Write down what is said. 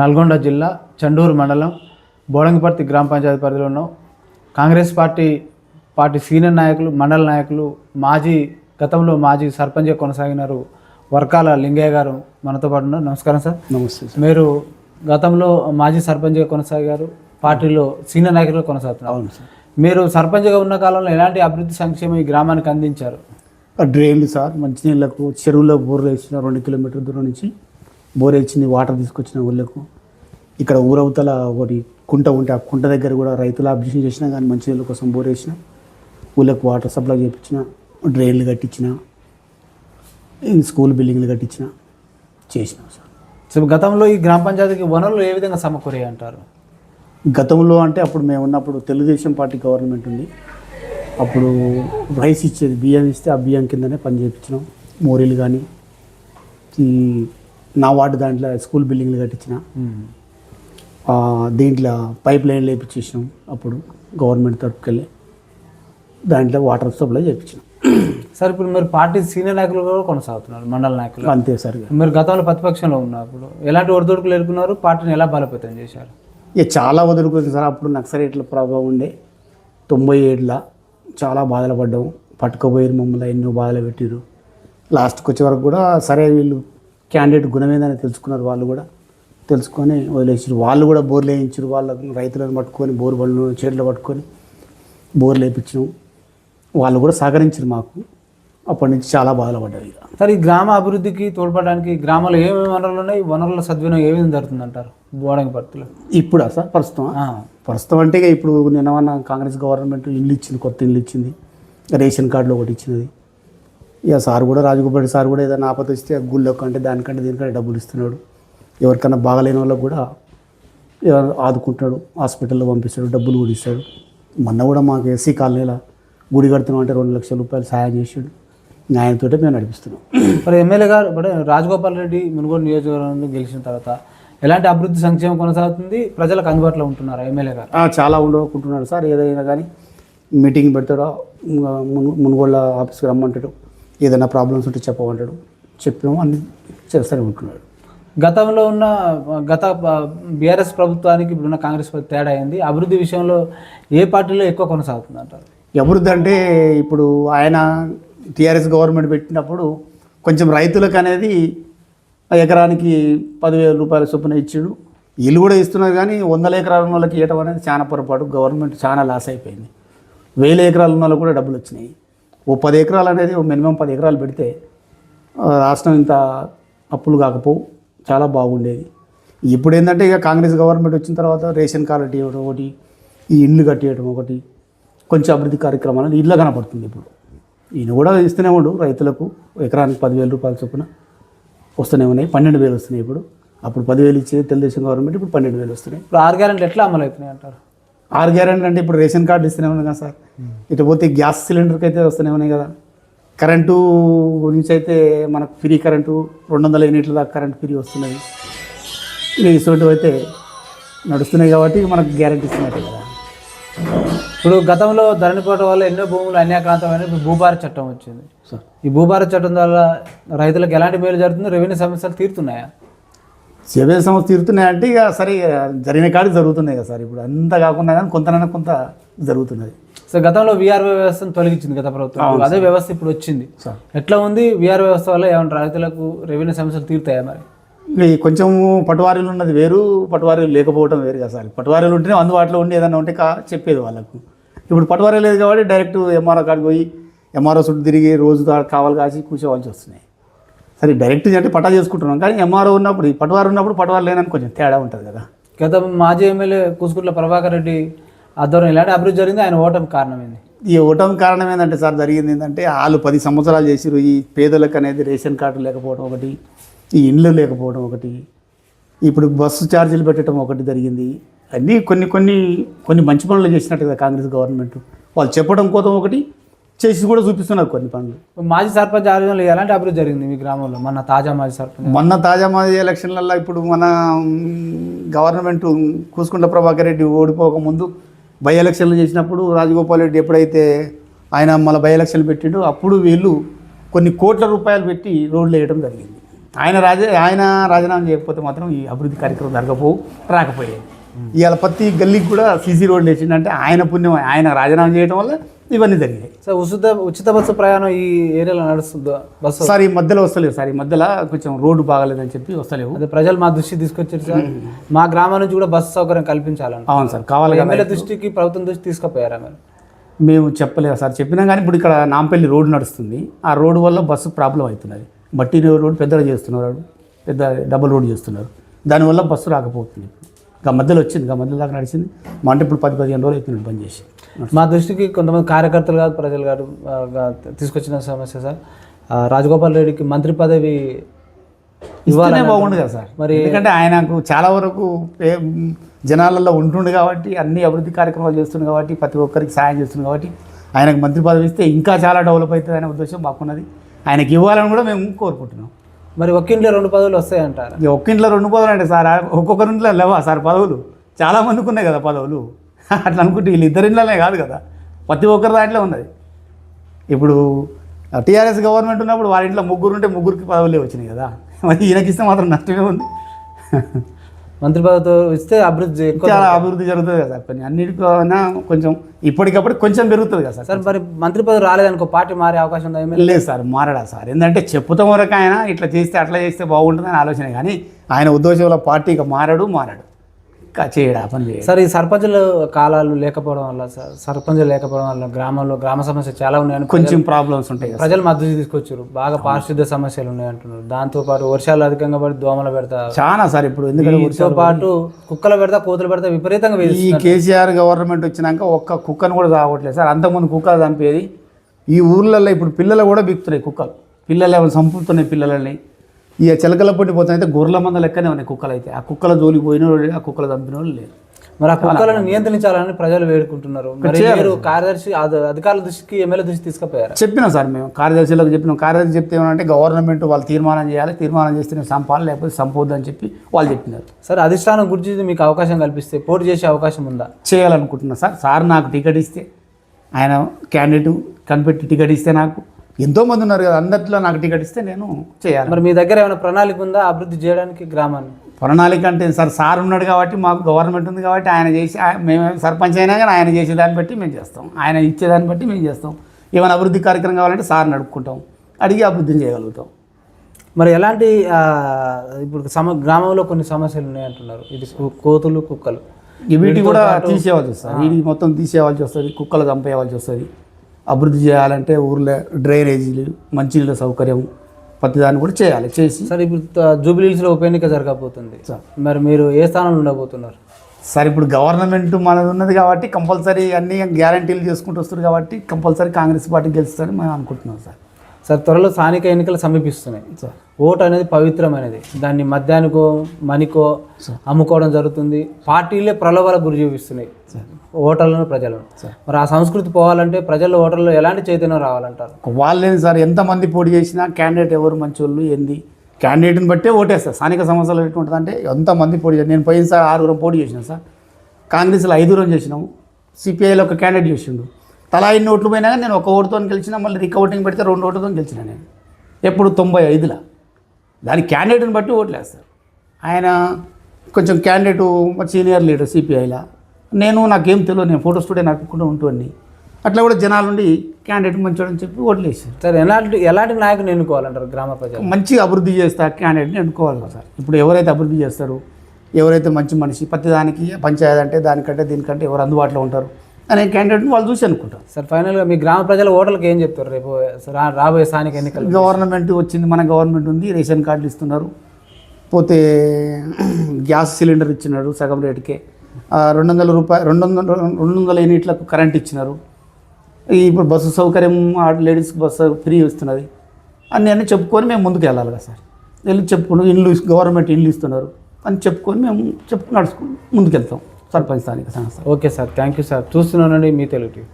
నల్గొండ జిల్లా చండూరు మండలం బోడంగిపర్తి గ్రామ పంచాయతీ పరిధిలో ఉన్నాం. కాంగ్రెస్ పార్టీ పార్టీ సీనియర్ నాయకులు మండల నాయకులు మాజీ గతంలో మాజీ సర్పంచ్గా కొనసాగినారు వర్కాల లింగయ్య గారు మనతో పాటు ఉన్నారు. నమస్కారం సార్. నమస్తే మీరు గతంలో మాజీ సర్పంచ్గా కొనసాగారు పార్టీలో సీనియర్ నాయకులుగా కొనసాగుతున్నారు. అవును సార్. మీరు సర్పంచ్గా ఉన్న కాలంలో ఎలాంటి అభివృద్ధి సంక్షేమం ఈ గ్రామానికి అందించారు? డ్రైన్లు సార్ మంచినీళ్ళకు చెరువులో బోర్లు వేసిన రెండు కిలోమీటర్ల దూరం నుంచి బోర్ వేసింది వాటర్ తీసుకొచ్చిన ఊళ్ళకు. ఇక్కడ ఊరవతల ఒకటి కుంట ఉంటే ఆ కుంట దగ్గర కూడా రైతులు అబ్జెక్షన్ చేసినా కానీ మంచినీళ్ళ కోసం బోర్ వేసిన ఊళ్ళకు వాటర్ సప్లై చేయించిన డ్రైన్లు కట్టించిన స్కూల్ బిల్డింగ్లు కట్టించిన చేసినాం సార్. సో గతంలో ఈ గ్రామ పంచాయతీకి వనరులు ఏ విధంగా సమకూరాయి అంటారు? గతంలో అంటే అప్పుడు మేము ఉన్నప్పుడు తెలుగుదేశం పార్టీ గవర్నమెంట్ ఉంది. అప్పుడు రైస్ ఇచ్చేది బియ్యం ఇస్తే ఆ బియ్యం కిందనే పని చేయించినాం మోరీలు కానీ ఈ నా వార్డు దాంట్లో స్కూల్ బిల్డింగ్లు కట్టించిన. దీంట్లో పైప్ లైన్లు వేయించేసినాం అప్పుడు గవర్నమెంట్ తరపుకి వెళ్ళి దాంట్లో వాటర్ సప్లై చేయించినాం సార్ ఇప్పుడు మీరు పార్టీ సీనియర్ నాయకులు కూడా కొనసాగుతున్నారు మండల నాయకులు. అంతే సార్. మీరు గతంలో ప్రతిపక్షంలో ఉన్నప్పుడు ఎలాంటి ఒడిదొడుకులు ఎదుర్కొన్నారు? పార్టీని ఎలా బలోపేతం చేశారు? ఇక చాలా వదులుకుంది సార్ అప్పుడు నక్సలైట్ల ప్రభావం ఉండే. తొంభై ఏడులో చాలా బాధలు పడ్డాము పట్టుకోపోయారు మమ్మల్ని ఎన్నో బాధలు పెట్టారు లాస్ట్కి వచ్చే వరకు కూడా సరే వీళ్ళు క్యాండిడేట్ గుణమేదని తెలుసుకున్నారు వాళ్ళు కూడా. తెలుసుకొని వదిలేసారు వాళ్ళు కూడా బోర్లు వేయించారు వాళ్ళకు రైతులను పట్టుకొని బోర్ బళ్ళు చేతులు పట్టుకొని బోర్లు వేయించినాం వాళ్ళు కూడా సహకరించారు మాకు. అప్పటి నుంచి చాలా బాధలు పడ్డారు ఇక. సార్ ఈ గ్రామ అభివృద్ధికి తోడ్పడడానికి గ్రామాల్లో ఏమేమి వనరులు ఉన్నాయి? వనరుల సద్వినియోగం ఏ విధంగా జరుగుతుంది అంటారు బోడంగి పత్తులు ఇప్పుడు సార్ ప్రస్తుతం? ప్రస్తుతం అంటే ఇప్పుడు నిన్న కాంగ్రెస్ గవర్నమెంట్ ఇల్లు ఇచ్చింది కొత్త ఇల్లు ఇచ్చింది. రేషన్ కార్డులో ఒకటి ఇచ్చినది. ఇక సార్ కూడా రాజగోపాల్ సార్ కూడా ఏదైనా ఆపద వస్తే గుళ్ళకు అంటే దానికంటే దీనికంటే డబ్బులు ఇస్తున్నాడు. ఎవరికైనా బాగలేని వాళ్ళకి కూడా ఆదుకుంటాడు హాస్పిటల్లో పంపిస్తాడు డబ్బులు కూడా ఇస్తాడు. మొన్న కూడా మాకు ఎస్సీ కాలనీలో గుడి కడుతున్నాం అంటే రెండు లక్షల రూపాయలు సహాయం చేసాడు. ఆయనతో మేము నడిపిస్తున్నాం. మరి ఎమ్మెల్యే గారు ఇప్పుడు రాజగోపాల్ రెడ్డి మునుగోడు నియోజకవర్గంలో గెలిచిన తర్వాత ఎలాంటి అభివృద్ధి సంక్షేమం కొనసాగుతుంది? ప్రజలకు అందుబాటులో ఉంటున్నారా ఎమ్మెల్యే గారు? చాలా ఉండకుంటున్నాడు సార్. ఏదైనా కానీ మీటింగ్ పెడతాడో? మునుగోళ్ళ ఆఫీస్కి రమ్మంటాడు. ఏదైనా ప్రాబ్లమ్స్ ఉంటే చెప్పమంటాడు. చెప్పినాము అన్ని చేస్తూనే ఉంటున్నాడు. గతంలో ఉన్న గత బీఆర్ఎస్ ప్రభుత్వానికి ఇప్పుడున్న కాంగ్రెస్ తేడా అయింది అభివృద్ధి విషయంలో ఏ పార్టీలో ఎక్కువ కొనసాగుతుంది అంటారు అభివృద్ధి అంటే ఇప్పుడు ఆయన టీఆర్ఎస్ గవర్నమెంట్ పెట్టినప్పుడు కొంచెం రైతులకు అనేది ఎకరానికి పదివేల రూపాయల చొప్పున ఇచ్చాడు. ఇల్లు కూడా ఇస్తున్నారు కానీ వందల ఎకరాల వాళ్ళకి ఇవ్వడం అనేది చాలా పొరపాటు. గవర్నమెంట్ చాలా లాస్ అయిపోయింది. వేల ఎకరాలు ఉన్న వాళ్ళకి కూడా డబ్బులు వచ్చినాయి. ఓ పది ఎకరాలు అనేది మినిమం పది ఎకరాలు పెడితే రాష్ట్రం ఇంత అప్పులు కాకపోవు చాలా బాగుండేది. ఇప్పుడు ఏంటంటే ఇక కాంగ్రెస్ గవర్నమెంట్ వచ్చిన తర్వాత రేషన్ కార్డు ఇవ్వడం ఒకటి ఈ ఇల్లు కట్టేయడం ఒకటి కొంచెం అభివృద్ధి కార్యక్రమాలు ఇట్లా కనపడుతుంది ఇప్పుడు. ఈయన కూడా ఇస్తూనే ఉండు రైతులకు ఎకరానికి పదివేల రూపాయల చొప్పున వస్తూనే ఉన్నాయి పన్నెండు వేలు వస్తున్నాయి ఇప్పుడు. అప్పుడు పదివేలు ఇచ్చేది తెలుగుదేశం గవర్నమెంట్ ఇప్పుడు పన్నెండు వేలు వస్తున్నాయి. ఇప్పుడు ఆరు గ్యారెంటీ ఎట్లా అమలు అవుతున్నాయి అంటారు? ఆరు గ్యారెంటీ అంటే ఇప్పుడు రేషన్ కార్డు ఇస్తూనే ఉన్నాయి కదా సార్. ఇటు పోతే గ్యాస్ సిలిండర్కి అయితే వస్తూనే ఉన్నాయి కదా. కరెంటు గురించి అయితే మనకు ఫ్రీ కరెంటు రెండు వందల యూనిట్ల దాకా కరెంట్ ఫ్రీ వస్తున్నది. ఇక ఇటువంటివి అయితే నడుస్తున్నాయి కాబట్టి మనకు గ్యారెంటీ ఇస్తున్నట్టే కదా. ఇప్పుడు గతంలో ధరణిపోవడం వల్ల ఎన్నో భూములు అన్యాక్రాంతమైన భూభార చట్టం వచ్చింది. సార్. ఈ భూభార చట్టం వల్ల రైతులకు ఎలాంటి మేలు జరుగుతుంది రెవెన్యూ సమస్యలు తీరుతున్నాయా? సేవే సంస్థ తీరుతున్నాయంటే ఇక సరే జరిగిన కాడికి జరుగుతున్నాయి కదా సార్. ఇప్పుడు అంత కాకుండా కానీ కొంతనైనా కొంత జరుగుతున్నది. సో గతంలో విఆర్ వ్యవస్థను తొలగించింది గత ప్రభుత్వం. అదే వ్యవస్థ ఇప్పుడు వచ్చింది. సార్. ఎట్లా ఉంది? విఆర్ వ్యవస్థ వల్ల ఏమైనా రైతులకు రెవెన్యూ సమస్యలు తీరుతాయా మరి? కొంచెం పటువారీలు ఉన్నది వేరు పటువారీలు లేకపోవడం వేరు కదా సార్. పటువారీలు ఉంటేనే అందుబాటులో ఉండి ఏదైనా ఉంటే కా చెప్పేది వాళ్ళకు. ఇప్పుడు పటువారీ లేదు కాబట్టి డైరెక్ట్ ఎంఆర్ఓ కాడికి పోయి ఎంఆర్ఓ చుట్టూ తిరిగి రోజు కావాలి కాసి కూర్చోవాల్సి వస్తున్నాయి. సరే డైరెక్ట్ అంటే పటా చేసుకుంటున్నాం. కానీ ఎంఆర్ఓ ఉన్నప్పుడు ఈ పటువారు ఉన్నప్పుడు పటువారు లేనని కొంచెం తేడా ఉంటుంది కదా. గత మాజీ ఎమ్మెల్యే కూసుకుట్ల ప్రభాకర్ రెడ్డి ఆధ్వర్యం ఎలాంటి అభివృద్ధి జరిగింది. ఆయన ఓటమి కారణమైంది. ఈ ఓటమి కారణం ఏంటంటే సార్ జరిగింది ఏంటంటే వాళ్ళు పది సంవత్సరాలు చేసిరు ఈ పేదలకు అనేది రేషన్ కార్డు లేకపోవడం ఒకటి ఈ ఇండ్లు లేకపోవడం ఒకటి ఇప్పుడు బస్సు ఛార్జీలు పెట్టడం ఒకటి జరిగింది. అన్నీ కొన్ని కొన్ని కొన్ని మంచి పనులు చేసినట్టు కదా కాంగ్రెస్ గవర్నమెంట్. వాళ్ళు చెప్పడం కోసం ఒకటి చేసి కూడా చూపిస్తున్నారు కొన్ని పనులు. మాజీ సర్పంచ్ ఆధ్వర్యంలో ఎలాంటి అభివృద్ధి జరిగింది మీ గ్రామంలో మన తాజా మాజీ సర్పంచ్. మొన్న తాజా మాజీ ఎలక్షన్లలో ఇప్పుడు మన గవర్నమెంట్ కూసుకుంట ప్రభాకర్ రెడ్డి ఓడిపోక ముందు బై ఎలక్షన్లు చేసినప్పుడు రాజగోపాల్ రెడ్డి ఎప్పుడైతే ఆయన మళ్ళీ బై ఎలక్షన్లు పెట్టిండో అప్పుడు వీళ్ళు కొన్ని కోట్ల రూపాయలు పెట్టి రోడ్లు వేయడం జరిగింది. ఆయన రాజ ఆయన రాజీనామా చేయకపోతే మాత్రం ఈ అభివృద్ధి కార్యక్రమం జరగపోవు రాకపోయేది. ఇవాళ ప్రతి గల్లీకి కూడా సీసీ రోడ్లు వేసిందంటే ఆయన పుణ్యం ఆయన రాజీనామా చేయడం వల్ల ఇవన్నీ జరిగాయి సార్ ఉచిత ఉచిత బస్సు ప్రయాణం ఈ ఏరియాలో నడుస్తుందా? బస్సు సార్ ఈ మధ్యలో వస్తలేవు సార్. ఈ మధ్యలో కొంచెం రోడ్డు బాగాలేదని చెప్పి వస్తలేవు. అదే ప్రజలు మా దృష్టికి తీసుకొచ్చారు సార్. మా గ్రామం నుంచి కూడా బస్సు సౌకర్యం కల్పించాలంట. అవును సార్ కావాలి ఎమ్మెల్యే దృష్టికి ప్రభుత్వం దృష్టి తీసుకుపోయారా మీరు? మేము చెప్పలేదు సార్? చెప్పినా కానీ ఇప్పుడు ఇక్కడ నాంపల్లి రోడ్డు నడుస్తుంది. ఆ రోడ్డు వల్ల బస్సు ప్రాబ్లం అవుతున్నది. మట్టి రోడ్డు పెద్దగా చేస్తున్నారు పెద్ద డబుల్ రోడ్ చేస్తున్నారు. దానివల్ల బస్సు రాకపోతుంది. ఇంకా మధ్యలో వచ్చింది. ఇంకా మధ్యలో దాకా నడిచింది. మా అంటే ఇప్పుడు పది పదిహేను రోజులు అవుతుంది బంద్ చేసి. మా దృష్టికి కొంతమంది కార్యకర్తలు కాదు ప్రజలు కాదు తీసుకొచ్చిన సమస్య సార్. రాజగోపాల్ రెడ్డికి మంత్రి పదవి ఇవ్వాలనే బాగుండు కదా సార్. మరి- ఎందుకంటే ఆయనకు చాలా వరకు జనాలలో ఉంటుండు కాబట్టి అన్ని అభివృద్ధి కార్యక్రమాలు చేస్తుంది కాబట్టి ప్రతి ఒక్కరికి సాయం చేస్తుంది కాబట్టి ఆయనకు మంత్రి పదవి ఇస్తే ఇంకా చాలా డెవలప్ అవుతుంది అనే ఉద్దేశం మాకున్నది. ఆయనకి ఇవ్వాలని కూడా మేము కోరుకుంటున్నాం. మరి ఒక్క ఇంట్లో రెండు పదవులు వస్తాయంటారా? ఇక ఒక్క ఇంట్లో రెండు పదవులు అంటే సార్ ఒక్కొక్కరి ఇంట్లో లేవా సార్ పదవులు? చాలా మందికి ఉన్నాయి కదా పదవులు. అట్లా అనుకుంటే వీళ్ళు ఇద్దరి ఇంట్లోనే కాదు కదా. ప్రతి ఒక్కరి దాంట్లో ఉన్నది. ఇప్పుడు టీఆర్ఎస్ గవర్నమెంట్ ఉన్నప్పుడు వాళ్ళ ఇంట్లో ముగ్గురు ఉంటే ముగ్గురికి పదవులే వచ్చినాయి కదా. మరి ఈయనకి ఇస్తే మాత్రం నష్టమే ఉంది. మంత్రి పదవితో ఇస్తే అభివృద్ధి ఎక్కువ చాలా అభివృద్ధి జరుగుతుంది కదా సార్. కొన్ని అన్నిటికైనా కొంచెం ఇప్పటికప్పుడు కొంచెం పెరుగుతుంది కదా సార్. సార్ మరి మంత్రి పదవి రాలేదనుకో పార్టీ మారే అవకాశం ఉందా? లేదు సార్ మారడా సార్. ఎందుకంటే చెప్పుతాం వరకు ఆయన ఇట్లా చేస్తే అట్లా చేస్తే బాగుంటుందని ఆలోచన కానీ ఆయన ఉద్దేశంలో పార్టీ ఇక మారడు మారడు. చేయడా పని సార్ ఈ సర్పంచుల కాలాలు లేకపోవడం వల్ల సార్ సర్పంచులు లేకపోవడం వల్ల గ్రామంలో గ్రామ సమస్య చాలా ఉన్నాయని కొంచెం ప్రాబ్లమ్స్ ఉంటాయి ప్రజలు మద్దతు తీసుకొచ్చారు. బాగా పారిశుద్ధ్య సమస్యలు ఉన్నాయి అంటున్నారు దాంతో పాటు వర్షాలు అధికంగా పడి దోమలు పెడతా చాలా సార్ ఇప్పుడు ఎందుకంటే పాటు కుక్కలు పెడతా కోతులు పెడతా విపరీతంగా ఈ. కేసీఆర్ గవర్నమెంట్ వచ్చినాక ఒక్క కుక్కను కూడా తాగట్లేదు సార్. అంతకుముందు కుక్కలు చంపేది. ఈ ఊర్లలో ఇప్పుడు పిల్లలు కూడా బిక్కుతున్నాయి కుక్కలు. పిల్లలు ఏమైనా చంపుతున్నాయి పిల్లలని. ఇక చిలకల పొట్టి పోతాయి అయితే గొర్రెల మంద లెక్కనే ఉన్నాయి కుక్కలు అయితే. ఆ కుక్కల జోలికి పోయిన ఆ కుక్కలు చంపిన వాళ్ళు లేరు. మరి ఆ కుక్కలను నియంత్రించాలని ప్రజలు వేడుకుంటున్నారు. మరి కార్యదర్శి అధ- అధికారుల దృష్టికి ఎమ్మెల్యే దృష్టి తీసుకుపోయారు? చెప్పినాం సార్ మేము. కార్యదర్శులకు చెప్పినాం. కార్యదర్శి చెప్తే ఏమంటే గవర్నమెంట్ వాళ్ళు తీర్మానం చేయాలి తీర్మానం చేస్తే నేను చంపాలి లేకపోతే చంపొద్దు అని చెప్పి వాళ్ళు చెప్పినారు. సార్ అధిష్టానం గురించి మీకు అవకాశం కల్పిస్తే పోటీ చేసే అవకాశం ఉందా? చేయాలనుకుంటున్నా సార్. సార్ నాకు టికెట్ ఇస్తే ఆయన క్యాండిడేట్ కనిపెట్టి టికెట్ ఇస్తే నాకు ఎంతోమంది ఉన్నారు కదా అందరిలో నాకు టికెట్ ఇస్తే నేను చేయాలి. మరి మీ దగ్గర ఏమైనా ప్రణాళిక ఉందా అభివృద్ధి చేయడానికి గ్రామాన్ని? ప్రణాళిక అంటే సార్ సార్ ఉన్నాడు కాబట్టి మాకు గవర్నమెంట్ ఉంది కాబట్టి ఆయన చేసి మేము సర్పంచ్ అయినా కానీ ఆయన చేసే దాన్ని బట్టి మేము చేస్తాం. ఆయన ఇచ్చేదాన్ని బట్టి మేము చేస్తాం. ఏమైనా అభివృద్ధి కార్యక్రమం కావాలంటే సార్ నడుపుకుంటాం అడిగి అభివృద్ధిని చేయగలుగుతాం. మరి ఎలాంటి ఇప్పుడు సమ గ్రామంలో కొన్ని సమస్యలు ఉన్నాయంటున్నారు. ఇది కోతులు కుక్కలు. వీటి కూడా తీసేయవలసి వస్తుంది వీటికి మొత్తం తీసేయవలసి వస్తుంది కుక్కలు చంపేయవలసి వస్తుంది. అభివృద్ధి చేయాలంటే ఊర్లో డ్రైనేజీలు మంచినీళ్ళ సౌకర్యం ప్రతిదాన్ని కూడా చేయాలి చేసి. సార్ ఇప్పుడు జూబిలీస్లో ఉప ఎన్నిక జరగబోతుంది. సార్. మరి మీరు ఏ స్థానంలో ఉండబోతున్నారు? సార్ ఇప్పుడు గవర్నమెంట్ మనది ఉన్నది కాబట్టి కంపల్సరీ అన్ని గ్యారంటీలు చేసుకుంటూ వస్తారు కాబట్టి కంపల్సరీ కాంగ్రెస్ పార్టీ గెలుస్తుందని మేము అనుకుంటున్నాం సార్. సార్ త్వరలో స్థానిక ఎన్నికలు సమీపిస్తున్నాయి. సార్. ఓటు అనేది పవిత్రమైనది. దాన్ని మద్యానికో మనికో అమ్ముకోవడం జరుగుతుంది. పార్టీలే ప్రలోభాలకు గురి చూపిస్తున్నాయి. సార్. ఓటర్లను ప్రజలను. సార్. మరి ఆ సంస్కృతి పోవాలంటే ప్రజల్లో ఓటర్లో ఎలాంటి చైతన్యం రావాలంటారు? వాళ్ళేం సార్? ఎంతమంది పోటీ చేసినా క్యాండిడేట్ ఎవరు మంచోళ్ళు ఏంది? క్యాండిడేట్ని బట్టే ఓటేస్తారు స్థానిక సంస్థలు ఎట్లుంటుంది అంటే ఎంతమంది పోటీ చేసి నేను పోయినసారి ఆరుగురం పోటీ చేసిన సార్. కాంగ్రెస్లో ఐదుగురం చేసినాము. సిపిఐలో ఒక క్యాండిడేట్ చేసిండు. తలా ఎన్ని ఓట్లు పోయినా నేను ఒక ఓటుతో గెలిచిన మళ్ళీ రికౌటింగ్ పెడితే రెండు ఓటుతో గెలిచిన నేను. ఎప్పుడు తొంభై ఐదులో? దాని క్యాండిడేట్ని బట్టి ఓట్లు వేస్తారు ఆయన కొంచెం క్యాండిడేట్ సీనియర్ లీడర్ సిపిఐలా. నేను నాకేం తెలియదు నేను ఫోటో స్టూడియో నడుపుకుంటూ ఉంటుంది అట్లా కూడా జనాలుండి క్యాండిడేట్ మంచోడని చెప్పి ఓట్లు వేసారు సార్ ఎలాంటి ఎలాంటి నాయకుని ఎన్నుకోవాలంటారు గ్రామ ప్రజలు? మంచిగా అభివృద్ధి చేస్తా క్యాండిడేట్ని ఎన్నుకోవాలి కదా సార్? ఇప్పుడు ఎవరైతే అభివృద్ధి చేస్తారు ఎవరైతే మంచి మనిషి ప్రతిదానికి పంచాయతీ అంటే దానికంటే దీనికంటే ఎవరు అందుబాటులో ఉంటారు? అనే క్యాండిడేట్ని వాళ్ళు చూసి అనుకుంటారు. సార్ ఫైనల్గా మీ గ్రామ ప్రజల ఓటర్లకు ఏం చెప్తారు? రేపు రాబోయే స్థానిక ఎన్నికలు? గవర్నమెంట్ వచ్చింది మన గవర్నమెంట్ ఉంది రేషన్ కార్డులు ఇస్తున్నారు. పోతే గ్యాస్ సిలిండర్ ఇచ్చినారు సగం రేటుకే. రెండు వందల రూపాయలు రెండు వందల రెండు వందల యూనిట్లకు కరెంట్ ఇచ్చినారు. ఇప్పుడు బస్సు సౌకర్యం లేడీస్కి బస్సు ఫ్రీ ఇస్తున్నది. అన్నీ అన్నీ చెప్పుకొని మేము ముందుకు వెళ్ళాలి కదా సార్. వెళ్ళి చెప్పుకుని ఇల్లు గవర్నమెంట్ ఇల్లు ఇస్తున్నారు. అని చెప్పుకొని మేము చెప్పు నడుచుకుని ముందుకు వెళ్తాం. సర్పంచ్ స్థానిక సంస్థ. Okay sir thank you sir. చూస్తున్నానండి మీ తెలుగు టీవీ.